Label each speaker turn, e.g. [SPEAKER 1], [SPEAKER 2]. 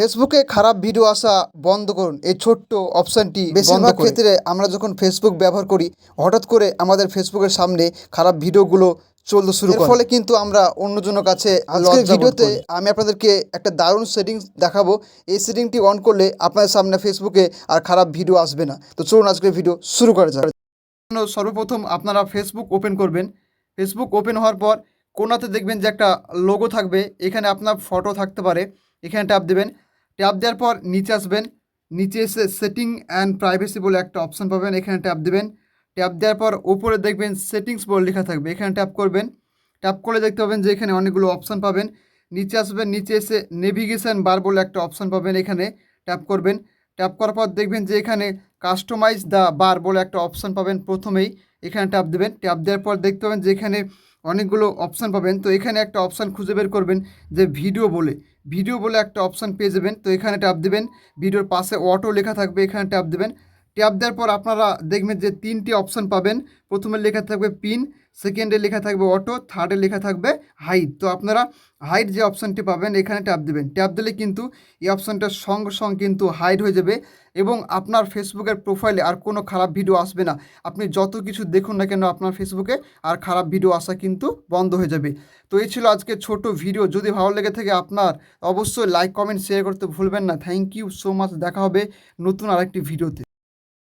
[SPEAKER 1] ফেসবুকে খারাপ ভিডিও আসা বন্ধ করুন। এই ছোট্ট অপশানটি বেশিরভাগ ক্ষেত্রে আমরা যখন ফেসবুক ব্যবহার করি হঠাৎ করে আমাদের ফেসবুকের সামনে খারাপ ভিডিওগুলো চলতে শুরু করে। ফলে কিন্তু আমরা অন্যজনের কাছে আজকের ভিডিওতে আমি আপনাদেরকে একটা দারুণ সেটিংস দেখাবো। এই সেটিংটি অন করলে আপনাদের সামনে ফেসবুকে আর খারাপ ভিডিও আসবে না। তো চলুন আজকের ভিডিও শুরু করা যাক। সর্বপ্রথম আপনারা ফেসবুক ওপেন করবেন। ফেসবুক ওপেন হওয়ার পর কোনাতে দেখবেন যে একটা লোগো থাকবে। এখানে আপনার ফটো থাকতে পারে। এখানে ট্যাপ দেবেন। ট্যাপ দেওয়ার পর নিচে আসবেন। নিচে এসে সেটিং অ্যান্ড প্রাইভেসি বলে একটা অপশান পাবেন। এখানে ট্যাপ দেবেন। ট্যাপ দেওয়ার পর ওপরে দেখবেন সেটিংস বলে লেখা থাকবে। এখানে ট্যাপ করবেন। ট্যাপ করলে দেখতে পাবেন যে এখানে অনেকগুলো অপশান পাবেন। নিচে আসবেন। নিচে এসে নেভিগেশন বার বলে একটা অপশান পাবেন এখানে। ট্যাপ করবেন। ট্যাপ করার পর দেখবেন যে এখানে কাস্টমাইজ দ্য বার বলে একটা অপশান পাবেন প্রথমেই। এখানে ট্যাপ দেবেন। ট্যাপ দেওয়ার পর দেখতে পাবেন যে এখানে অনেকগুলো অপশান পাবেন। তো এখানে একটা অপশান খুঁজে বের করবেন যে ভিডিও বলে। ভিডিও বলে একটা অপশান পেয়ে যাবেন। তো এখানে ট্যাপ দেবেন। ভিডিওর পাশে অটো লেখা থাকবে। এখানে ট্যাপ দেবেন। ট্যাপ দেওয়ার পর আপনারা দেখবেন যে তিনটি অপশান পাবেন। প্রথমে লেখা থাকবে পিন সেকেন্ডে লেখা থাকবে অটো থার্ডে লেখা থাকবে হাইট তো আপনারা হাইট যে অপশানটি পাবেন, এখানে ট্যাপ দেবেন। ট্যাপ দিলে কিন্তু এই অপশানটার সঙ্গে সঙ্গে কিন্তু হাইড হয়ে যাবে এবং আপনার ফেসবুকের প্রোফাইলে আর কোনো খারাপ ভিডিও আসবে না। আপনি যত কিছু দেখুন না কেন আপনার ফেসবুকে আর খারাপ ভিডিও আসা কিন্তু বন্ধ হয়ে যাবে। তো এই ছিল আজকে ছোট ভিডিও যদি ভালো লেগে থাকে আপনার, অবশ্যই লাইক কমেন্ট শেয়ার করতে ভুলবেন না। থ্যাংক ইউ সো মাচ দেখা হবে নতুন আরেকটি ভিডিওতে